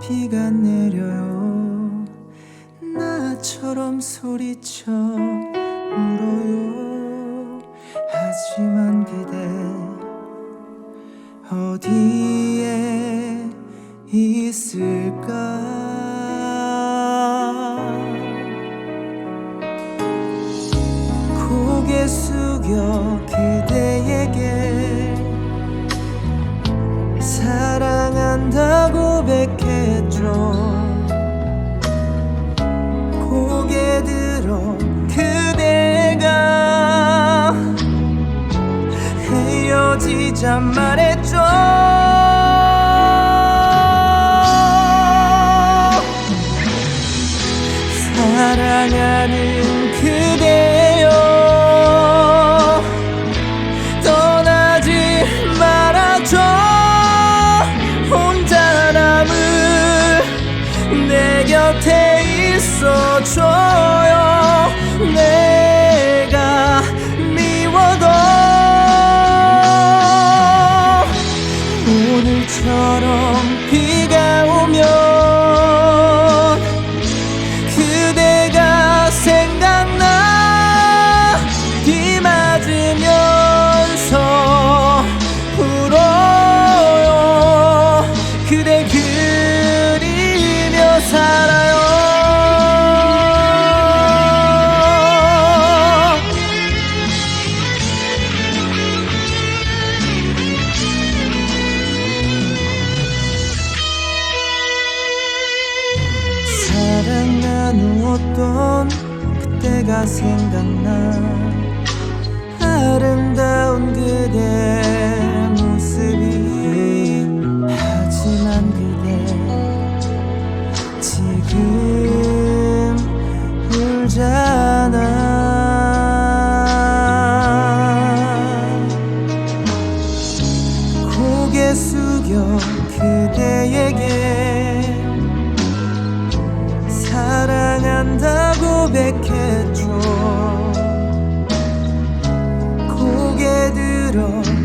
비가 내려요. 나처럼 소리쳐 울어요. 하지만 그대 어디에 있을까? 고개 숙여 그대에게 고 고백했죠 고개 들어 그대가 헤어지자 말했죠 사랑하는 그대 곁에 있어줘 사랑 나누었던 그때가 생각나. 아름다운 그대 한다고 고백했죠 고개 들어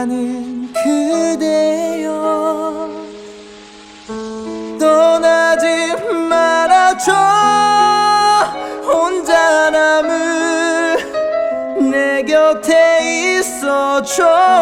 나는 그대여. 떠나지 말아줘. 혼자 남을 내 곁에 있어줘.